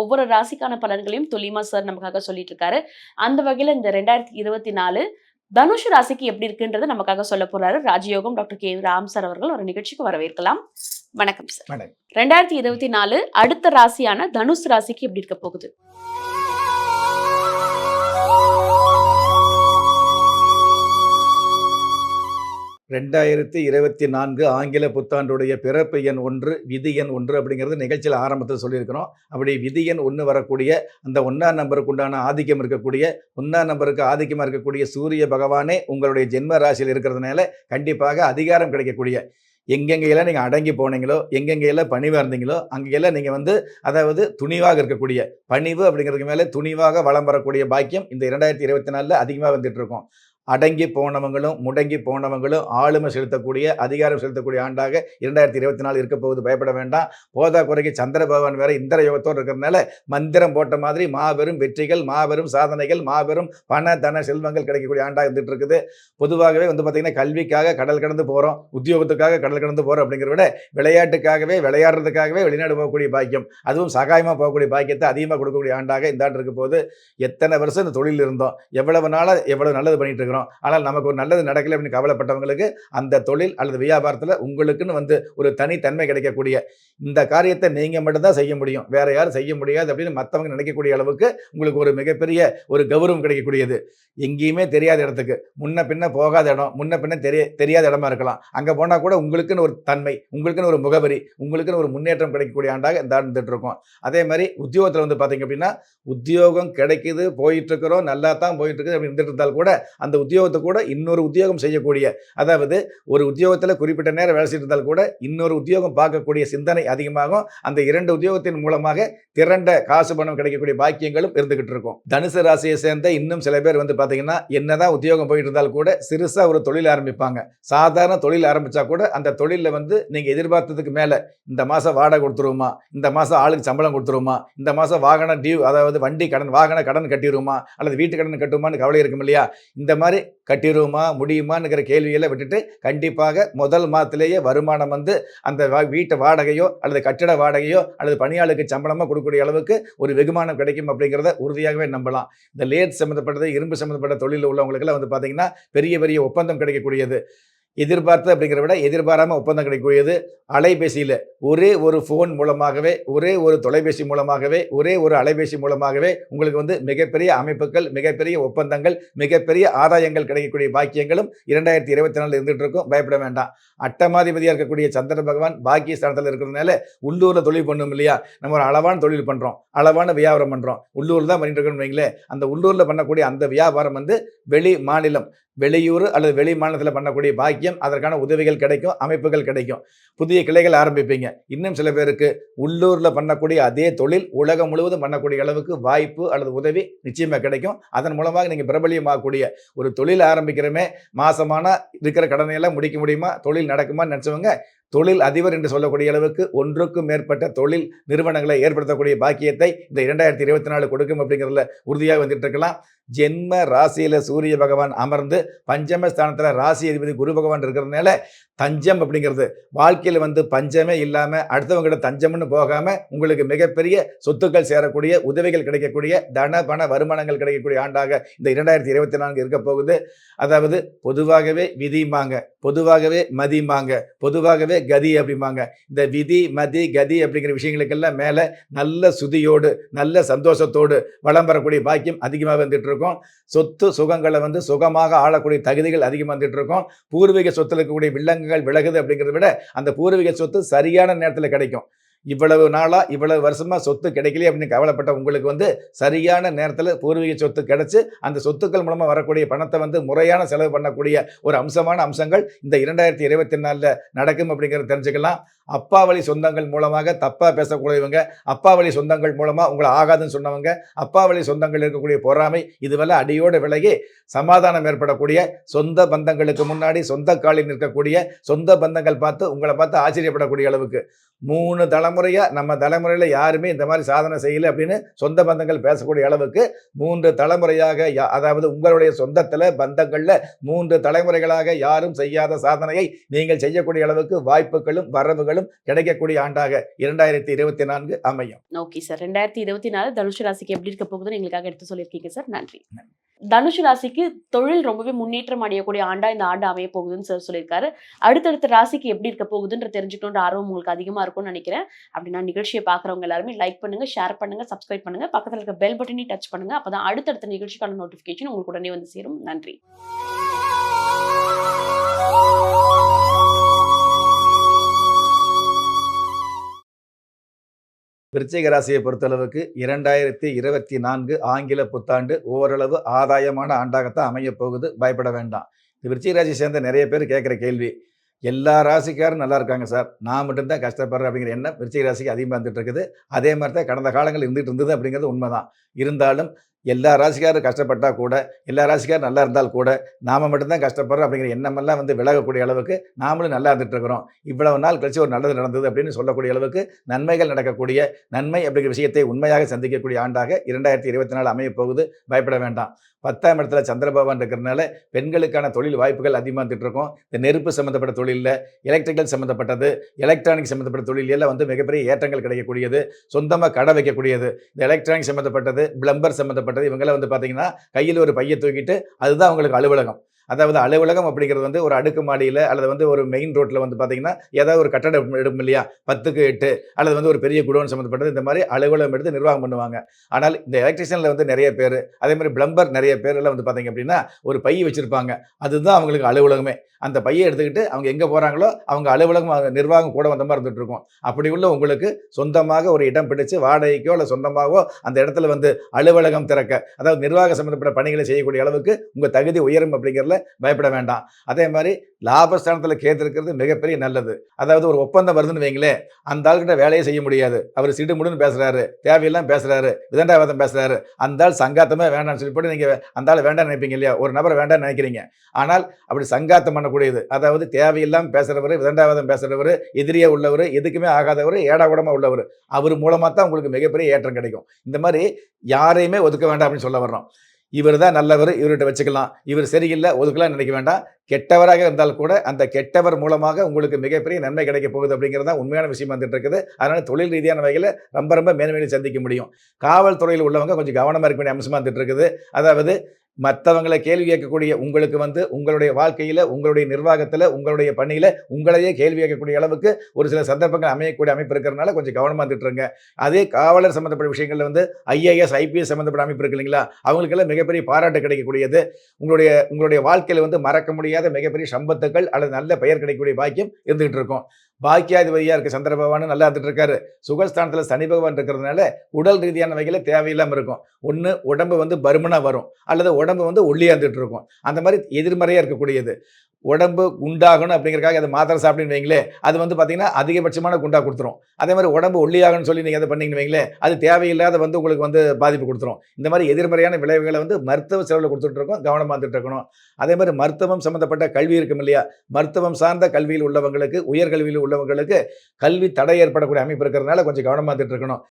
ஒவ்வொரு ராசிக்கான பலன்களையும் துல்லியமா சார் நமக்காக சொல்லிட்டு இருக்காரு அந்த வகையில இந்த ரெண்டாயிரத்தி இருபத்தி நாலு தனுஷ் ராசிக்கு எப்படி இருக்குன்றதை நமக்காக சொல்ல போறாரு. ராஜயோகம் டாக்டர் கே. ராம் சார் அவர்கள் ஒரு நிகழ்ச்சிக்கு வரவேற்கலாம். வணக்கம் சார். ரெண்டாயிரத்தி இருபத்தி நாலு அடுத்த ராசியான தனுஷ் ராசிக்கு எப்படி இருக்க போகுது? ரெண்டாயிரத்தி இருபத்தி நான்கு ஆங்கில புத்தாண்டுடைய பிறப்பு எண் ஒன்று விதி எண் ஒன்று அப்படிங்கிறது நிகழ்ச்சியில் ஆரம்பத்தில் சொல்லியிருக்கிறோம். அப்படி விதி எண் ஒன்று வரக்கூடிய அந்த ஒன்றாம் நம்பருக்கு உண்டான ஆதிக்கம் இருக்கக்கூடிய ஒன்றாம் நம்பருக்கு ஆதிக்கமாக இருக்கக்கூடிய சூரிய பகவானே உங்களுடைய ஜென்ம ராசியில் இருக்கிறதுனால கண்டிப்பாக அதிகாரம் கிடைக்கக்கூடிய. எங்கெங்கெல்லாம் நீங்கள் அடங்கி போனீங்களோ எங்கெங்கெல்லாம் பணிவாக இருந்தீங்களோ அங்கெல்லாம் நீங்கள் வந்து அதாவது துணிவாக இருக்கக்கூடிய பணிவு அப்படிங்கிறதுக்கு மேலே துணிவாக வளம் வரக்கூடிய பாக்கியம் இந்த இரண்டாயிரத்தி இருபத்தி நாலில் அதிகமாக வந்துட்டு இருக்கும். அடங்கி போனவங்களும் முடங்கி போனவங்களும் ஆளுமை செலுத்தக்கூடிய அதிகாரம் செலுத்தக்கூடிய ஆண்டாக இரண்டாயிரத்தி இருபத்தி நாலு இருக்க போகுது. பயப்பட வேண்டாம். போதா குறைக்கு சந்திர பகவான் வேற இந்திர யோகத்தோடு இருக்கிறதுனால மந்திரம் போட்ட மாதிரி மாபெரும் வெற்றிகள் மாபெரும் சாதனைகள் மாபெரும் பண தன செல்வங்கள் கிடைக்கக்கூடிய ஆண்டாக இருந்துட்டு இருக்குது. பொதுவாகவே வந்து பார்த்தீங்கன்னா கல்விக்காக கடல் கடந்து போகிறோம் உத்தியோகத்துக்காக கடல் கடந்து போகிறோம் அப்படிங்கிறத விட விளையாட்டுக்காகவே விளையாடுறதுக்காகவே வெளிநாடு போகக்கூடிய பாக்கியம் அதுவும் சகாயமாக போகக்கூடிய பாக்கியத்தை அதிகமாக கொடுக்கக்கூடிய ஆண்டாக இந்த ஆண்டு இருக்க போது எத்தனை வருஷம் இந்த தொழில் இருந்தோம். எவ்வளவு நாளாக எவ்வளவு நல்லது பண்ணிட்டு இருக்கிறோம். ஆனால் நமக்கு ஒரு நல்லது நடக்கலை அப்படின்னு கவலைப்பட்டவங்களுக்கு அந்த தொழில் அல்லது வியாபாரத்தில் உங்களுக்குன்னு வந்து ஒரு தனித்தன்மை கிடைக்கக்கூடிய இந்த காரியத்தை நீங்கள் மட்டும்தான் செய்ய முடியும். வேற யாரும் செய்ய முடியாது அப்படின்னு மற்றவங்க நினைக்கக்கூடிய அளவுக்கு உங்களுக்கு ஒரு மிகப்பெரிய ஒரு கௌரவம் கிடைக்கக்கூடியது. எங்கேயுமே தெரியாத இடத்துக்கு. முன்ன பின்ன போகாத இடம். முன்ன பின்ன தெரிய தெரியாத இடமா இருக்கலாம். அங்கே போனால் கூட உங்களுக்குன்னு ஒரு தன்மை உங்களுக்குன்னு ஒரு முகவரி உங்களுக்குன்னு ஒரு முன்னேற்றம் கிடைக்கக்கூடிய ஆண்டாக இந்த ஆண்டு இருக்கோம் அதே மாதிரி உத்தியோகத்தில் வந்து பார்த்தீங்க அப்படின்னா உத்தியோகம் கிடைக்குது போயிட்டு இருக்கிறோம் நல்லா தான் போயிட்டு இருக்குது அப்படி இருந்துட்டு இருந்தால் கூட அந்த உத்தியோகத்தை கூட இன்னொரு உத்தியோகம் செய்யக்கூடிய அதாவது ஒரு உத்தியோகத்தில் குறிப்பிட்ட நேரம் வேலை செய்திருந்தால் கூட இன்னொரு உத்தியோகம் பார்க்கக்கூடிய சிந்தனை அதிகமாகும். அந்த இரண்டு உத்தியோகத்தின் மூலமாக திரண்ட காசு பணம் கிடைக்கக்கூடிய பாக்கியங்களும் இருந்துகிட்டு இருக்கும். தனுசு ராசியை சேர்ந்த இன்னும் சில பேர் வந்து பார்த்தீங்கன்னா என்னதான் உத்தியோகம் போயிட்டு இருந்தால் கூட சிறுசாக ஒரு தொழில் ஆரம்பிப்பாங்க. சாதாரண தொழில் ஆரம்பித்தா கூட அந்த தொழிலில் வந்து நீங்கள் எதிர்பார்த்ததுக்கு மேலே இந்த மாதம் வாடகை கொடுத்துருவோமா? இந்த மாதம் ஆளுக்கு சம்பளம் கொடுத்துருவோமா? இந்த மாதம் வாகன டியூ அதாவது வண்டி கடன் வாகன கடன் கட்டிடுவோமா? அல்லது வீட்டு கடன் கட்டுமான்னு கவலை இருக்கும் இல்லையா? இந்த மாதிரி கட்டிடுவோமா முடியுமான்னுங்கிற கேள்வியெல்லாம் விட்டுட்டு கண்டிப்பாக முதல் மாதத்திலேயே வருமானம் வந்து அந்த வீட்டு வாடகையோ அல்லது கட்டிட வாடகையோ அல்லது பணியாளுக்கு சம்பளமாக கொடுக்கக்கூடிய அளவுக்கு ஒரு வெகுமானம் கிடைக்கும் அப்படிங்கிறத உறுதியாகவே நம்பலாம். இந்த லேட் சம்மந்தப்பட்டது இரும்பு சம்மந்தப்பட்ட தொழிலில் உள்ளவங்களுக்கெல்லாம் வந்து பார்த்தீங்கன்னா பெரிய பெரிய ஒப்பந்தம் கிடைக்கக்கூடியது. எதிர்பார்த்து அப்படிங்கிறத விட எதிர்பாராமல் ஒப்பந்தம் கிடைக்கக்கூடியது. அலைபேசியில் ஒரே ஒரு ஃபோன் மூலமாகவே ஒரே ஒரு தொலைபேசி மூலமாகவே ஒரே ஒரு அலைபேசி மூலமாகவே உங்களுக்கு வந்து மிகப்பெரிய அமைப்புகள் மிகப்பெரிய ஒப்பந்தங்கள் மிகப்பெரிய ஆதாயங்கள் கிடைக்கக்கூடிய பாக்கியங்களும் இரண்டாயிரத்தி இருபத்தி நாலில் இருந்துகிட்டு இருக்கும். பயப்பட வேண்டாம். அட்டமாதிபதியாக இருக்கக்கூடிய சந்திர பகவான் பாக்கிய ஸ்தானத்தில் இருக்கிறதுனால உள்ளூரில் தொழில் பண்ணும் இல்லையா? நம்ம ஒரு அளவான தொழில் பண்ணுறோம் அளவான வியாபாரம் பண்ணுறோம் உள்ளூரில் தான் பண்ணிட்டு இருக்கோம்னு வைங்களேன். அந்த உள்ளூரில் பண்ணக்கூடிய அந்த வியாபாரம் வந்து வெளி மாநிலம் வெளியூர் அல்லது வெளி மாநிலத்தில் பண்ணக்கூடிய பாக்கியம் அதற்கான உதவிகள் கிடைக்கும் அமைப்புகள் கிடைக்கும். புதிய கிளைகள் ஆரம்பிப்பீங்க. இன்னும் சில பேருக்கு உள்ளூரில் பண்ணக்கூடிய அதே தொழில் உலகம் முழுவதும் பண்ணக்கூடிய அளவுக்கு வாய்ப்பு அல்லது உதவி நிச்சயமாக கிடைக்கும். அதன் மூலமாக நீங்கள் பிரபலியமாகக்கூடிய ஒரு தொழில் ஆரம்பிக்கிறோமே மாசமான இருக்கிற கடனையெல்லாம் முடிக்க முடியுமா? தொழில் நடக்குமா நினச்சவங்க தொழில் அதிபர் என்று சொல்லக்கூடிய அளவுக்கு ஒன்றுக்கும் மேற்பட்ட தொழில் நிறுவனங்களை ஏற்படுத்தக்கூடிய பாக்கியத்தை இந்த இரண்டாயிரத்தி இருபத்தி நாலு கொடுக்கும் அப்படிங்கிறதுல உறுதியாக வந்துட்டு இருக்கலாம் ஜென்ம ராசியில் சூரிய பகவான் அமர்ந்து பஞ்சமஸ்தானத்தில் ராசி அதிபதி குரு பகவான் இருக்கிறதுனால தஞ்சம் அப்படிங்கிறது வாழ்க்கையில் வந்து பஞ்சமே இல்லாமல் அடுத்தவங்ககிட்ட தஞ்சம்னு போகாமல் உங்களுக்கு மிகப்பெரிய சொத்துக்கள் சேரக்கூடிய உதவிகள் கிடைக்கக்கூடிய தன பண வருமானங்கள் கிடைக்கக்கூடிய ஆண்டாக இந்த இரண்டாயிரத்தி இருபத்தி நான்கு இருக்க போகுது. அதாவது பொதுவாகவே விதிமாங்க பொதுவாகவே மதிமாங்க பொதுவாகவே கதி அப்படிம்பாங்க. இந்த விதி மதி கதி அப்படிங்கிற விஷயங்களுக்கெல்லாம் மேலே நல்ல சுதியோடு நல்ல சந்தோஷத்தோடு வளம் வரக்கூடிய பாக்கியம் அதிகமாக வந்துட்டு இருக்கும். சொத்து சுகங்களை வந்து சுகமாக ஆளக்கூடிய தகுதிகள் அதிகமாக வந்துட்டு இருக்கும். பூர்வீக சொத்தில் இருக்கக்கூடிய வில்லங்கங்கள் விலகுது அப்படிங்கிறத விட அந்த பூர்வீக சொத்து சரியான நேரத்தில் கிடைக்கும். இவ்வளவு நாளாக இவ்வளவு வருஷமாக சொத்து கிடைக்கலையே அப்படின்னு கவலைப்பட்ட உங்களுக்கு வந்து சரியான நேரத்தில் பூர்வீக சொத்து கிடைச்சி அந்த சொத்துக்கள் மூலமாக வரக்கூடிய பணத்தை வந்து முறையான செலவு பண்ணக்கூடிய ஒரு அம்சமான அம்சங்கள் இந்த இரண்டாயிரத்தி இருபத்தி நாலில் நடக்கும் அப்படிங்கிறத தெரிஞ்சுக்கலாம். அப்பா வழி சொந்தங்கள் மூலமாக தப்பாக பேசக்கூடியவங்க அப்பா வழி சொந்தங்கள் மூலமாக உங்களை ஆகாதுன்னு சொன்னவங்க அப்பா வழி சொந்தங்கள் இருக்கக்கூடிய பொறாமை இதுவெல்லாம் அடியோடு விலகி சமாதானம் ஏற்படக்கூடிய சொந்த பந்தங்களுக்கு முன்னாடி சொந்த காலில் நிற்கக்கூடிய சொந்த பந்தங்கள் பார்த்து உங்களை பார்த்து ஆச்சரியப்படக்கூடிய அளவுக்கு. மூணு தலைமுறையாக நம்ம தலைமுறையில் யாருமே இந்த மாதிரி சாதனை செய்யலை அப்படின்னு சொந்த பந்தங்கள் பேசக்கூடிய அளவுக்கு மூன்று தலைமுறையாக யா- அதாவது உங்களுடைய சொந்தத்தில் பந்தங்களில் மூன்று தலைமுறைகளாக யாரும் செய்யாத சாதனையை நீங்கள் செய்யக்கூடிய அளவுக்கு வாய்ப்புகளும் வரவுகளும் வாய்ப்புகளும் கிடைக்கக்கூடிய ஆண்டாக இரண்டாயிரத்தி இருபத்தி நான்கு அமையும். ஓகே சார் ரெண்டாயிரத்தி இருபத்தி நாலு தனுஷு ராசிக்கு எப்படி இருக்க போகுதுன்னு எங்களுக்காக எடுத்து சொல்லியிருக்கீங்க சார் நன்றி. தனுஷு ராசிக்கு தொழில் ரொம்பவே முன்னேற்றம் அடையக்கூடிய ஆண்டா இந்த ஆண்டு அமைய போகுதுன்னு சார் சொல்லியிருக்காரு. அடுத்தடுத்த ராசிக்கு எப்படி இருக்க போகுதுன்ற தெரிஞ்சுக்கணுன்ற ஆர்வம் உங்களுக்கு அதிகமா இருக்கும்னு நினைக்கிறேன். அப்படின்னா நிகழ்ச்சியை பார்க்குறவங்க எல்லாருமே லைக் பண்ணுங்க ஷேர் பண்ணுங்க சப்ஸ்கிரைப் பண்ணுங்க. பக்கத்தில் இருக்க பெல் பட்டனையும் டச் பண்ணுங்க. அப்பதான் அடுத்தடுத்த நிகழ்ச்சிக்கான நோட்டிஃபிகேஷன் உங்களுக்கு உடனே வந்து சேரும். நன்றி. விருச்சிக ராசியை பொறுத்தளவுக்கு இரண்டாயிரத்தி இருபத்தி நான்கு ஆங்கில புத்தாண்டு ஓரளவு ஆதாயமான ஆண்டாகத்தான் அமைய போகுது. பயப்பட வேண்டாம். இந்த விருச்சிக ராசியை சேர்ந்த நிறைய பேர் கேட்குற கேள்வி எல்லா ராசிக்காரும் நல்லா இருக்காங்க சார். நான் மட்டும்தான் கஷ்டப்படுறேன் அப்படிங்கிற எண்ணம் விருச்சிக ராசிக்கு அதிகமாக வந்துட்டு இருக்குது. அதே மாதிரி தான் கடந்த காலங்கள் இருந்துகிட்டு இருந்தது அப்படிங்கிறது உண்மைதான். இருந்தாலும் எல்லா ராசிக்காரும் கஷ்டப்பட்டால் கூட எல்லா ராசிக்காரும் நல்லா இருந்தால் கூட நாம மட்டும்தான் கஷ்டப்படுறோம் அப்படிங்கிற எண்ணமெல்லாம் வந்து விலகக்கூடிய அளவுக்கு நாமளும் நல்லா இருந்துட்டு இருக்கிறோம் இவ்வளவு நாள் கழிச்சு ஒரு நல்லது நடந்தது அப்படின்னு சொல்லக்கூடிய அளவுக்கு நன்மைகள் நடக்கக்கூடிய நன்மை அப்படிங்கிற விஷயத்தை உண்மையாக சந்திக்கக்கூடிய ஆண்டாக இரண்டாயிரத்தி இருபத்தி நாலு அமைய போகுது. பயப்பட வேண்டாம். பத்தாம் இடத்துல சந்திரபகவான் இருக்கிறனால பெண்களுக்கான தொழில் வாய்ப்புகள் அதிகமாக வந்துட்டு இருக்கும் இந்த நெருப்பு சம்மந்தப்பட்ட தொழிலில் எலக்ட்ரிக்கல் சம்மந்தப்பட்டது எலக்ட்ரானிக் சம்மந்தப்பட்ட தொழிலில் வந்து மிகப்பெரிய ஏற்றங்கள் கிடைக்கக்கூடியது. சொந்தமாக கடை வைக்கக்கூடியது. இந்த எலக்ட்ரானிக் சம்மந்தப்பட்டது பிளம்பர் சம்மந்தப்பட்டது இவங்கெல்லாம் வந்து பார்த்தீங்கன்னா கையில் ஒரு பையை தூக்கிட்டு அதுதான் அவங்களுக்கு அலுவலகம். அதாவது அலுவலகம் அப்படிங்கிறது வந்து ஒரு அடுக்கு மாடியில் அல்லது வந்து ஒரு மெயின் ரோட்டில் வந்து பார்த்தீங்கன்னா ஏதாவது ஒரு கட்டடம் எடுக்கும் இல்லையா? பத்துக்கு எட்டு அல்லது வந்து ஒரு பெரிய குடோன் சம்மந்தப்பட்டது இந்த மாதிரி அலுவலகம் எடுத்து நிர்வாகம் பண்ணுவாங்க. ஆனால் இந்த எலக்ட்ரிஷியனில் வந்து நிறைய பேர் அதே மாதிரி பிளம்பர் நிறைய பேர்லாம் வந்து பார்த்தீங்க அப்படின்னா ஒரு பைய வச்சுருப்பாங்க. அதுதான் அவங்களுக்கு அலுவலகமே. அந்த பையை எடுத்துக்கிட்டு அவங்க எங்கே போகிறாங்களோ அவங்க அலுவலகம் நிர்வாகம் கூட வந்த மாதிரி இருந்துட்டு இருக்கும் அப்படி உள்ள உங்களுக்கு சொந்தமாக ஒரு இடம் பிடிச்சு வாடகைக்கோ இல்லை சொந்தமாகவோ அந்த இடத்துல வந்து அலுவலகம் திறக்க அதாவது நிர்வாக சம்மந்தப்பட்ட பணிகளை செய்யக்கூடிய அளவுக்கு உங்கள் தகுதி உயரும் அப்படிங்கிறதுல பயப்பட வேண்டாம். அதே மாதிரி லாபஸ்தானத்தில் கேத்து இருக்கிறது மிகப்பெரிய நல்லது. அதாவது ஒரு ஒப்பந்தம் வருதுன்னு வைங்களேன் அந்த ஆள்கிட்ட வேலையை செய்ய முடியாது. அவர் சிடு முடுன்னு பேசுறாரு தேவையெல்லாம் பேசுறாரு விதண்டாவாதம் பேசுறாரு. அந்த ஆள் சங்காத்தமே வேண்டாம்னு சொல்லி போட்டு நீங்க அந்த ஆள் வேண்டாம் நினைப்பீங்க இல்லையா? ஒரு நபரை வேண்டாம்னு நினைக்கிறீங்க. ஆனால் அப்படி சங்காத்தம் பண்ணக்கூடியது அதாவது தேவையில்லாம பேசுகிறவர் விதண்டாவாதம் பேசுகிறவர் எதிரியே உள்ளவர் எதுக்குமே ஆகாதவர் ஏடாகூடமாக உள்ளவர் அவர் மூலமா தான் உங்களுக்கு மிகப்பெரிய ஏற்றம் கிடைக்கும். இந்த மாதிரி யாரையுமே ஒதுக்க வேண்டாம் அப்படின்னு சொல்ல வர்றோம். இவர் தான் நல்லவர் இவர்கிட்ட வச்சுக்கலாம். இவர் சரியில்லை ஒதுக்கலாம் நினைக்க வேண்டாம். கெட்டவராக இருந்தால் கூட அந்த கெட்டவர் மூலமாக உங்களுக்கு மிகப்பெரிய நன்மை கிடைக்க போகுது அப்படிங்கிறது தான் உண்மையான விஷயம் வந்துட்டு இருக்குது அதனால் தொழில் ரீதியான வகையில் ரொம்ப ரொம்ப மேன்மையை சந்திக்க முடியும். காவல்துறையில் உள்ளவங்க கொஞ்சம் கவனமாக இருக்க வேண்டிய அம்சமாக வந்துட்டு இருக்குது அதாவது மற்றவங்களை கேள்வி கேட்கக்கூடிய உங்களுக்கு வந்து உங்களுடைய வாழ்க்கையில் உங்களுடைய நிர்வாகத்தில் உங்களுடைய பணியில் உங்களையே கேள்வி கேட்கக்கூடிய அளவுக்கு ஒரு சில சந்தர்ப்பங்கள் அமையக்கூடிய அமைப்பு இருக்கிறனால கொஞ்சம் கவனமாக இருந்துட்டு இருங்க அதே காவலர் சம்மந்தப்பட்ட விஷயங்களில் வந்து ஐஏஎஸ் ஐபிஎஸ் சம்மந்தப்பட்ட அமைப்பு இருக்கு இல்லைங்களா? அவங்களுக்கெல்லாம் மிகப்பெரிய பாராட்டு கிடைக்கக்கூடியது. உங்களுடைய உங்களுடைய வாழ்க்கையில் வந்து மறக்க முடியாத மிகப்பெரிய சம்பத்துக்கள் அல்லது நல்ல பெயர் கிடைக்கக்கூடிய பாக்கியம் இருந்துகிட்டு இருக்கும். பாக்கியாதிபதியாக இருக்க. சந்திர பகவானும் நல்லா இருந்துட்டு இருக்காரு. சுகஸ்தானத்தில் சனி பகவான் இருக்கிறதுனால உடல் ரீதியான வகையில் தேவையில்லாமல் இருக்கும். ஒன்று உடம்பு வந்து பருமனாக வரும். அல்லது உடம்பு வந்து ஒல்லியாக இருக்கும். அந்த மாதிரி எதிர்மறையாக இருக்கக்கூடியது. உடம்பு குண்டாகணும் அப்படிங்கிறக்காக அதை மாத்திரை சாப்பிடுன்னு வைங்களே அது வந்து பார்த்தீங்கன்னா அதிகபட்சமான குண்டா கொடுத்துரும். அதே மாதிரி உடம்பு ஒல்லியாகணும்னு சொல்லி நீங்கள் அதை பண்ணிங்கன்னு வைங்களே அது தேவையில்லாத வந்து உங்களுக்கு வந்து பாதிப்பு கொடுத்துரும். இந்த மாதிரி எதிர்மறையான விளைவுகளை வந்து மருத்துவ செலவில் கொடுத்துட்டு இருக்கோம். கவனமாக இருந்துட்டு இருக்கணும். அதே மாதிரி மருத்துவம் சம்மந்தப்பட்ட கல்வி இருக்கும் இல்லையா? மருத்துவம் சார்ந்த கல்வியில் உள்ளவங்களுக்கு உயர்கல்வியில் உள்ளவங்களுக்கு கல்வி தடை ஏற்படக்கூடிய அமைப்பு இருக்கிறதுனால கொஞ்சம் கவனமாக இருக்கணும்.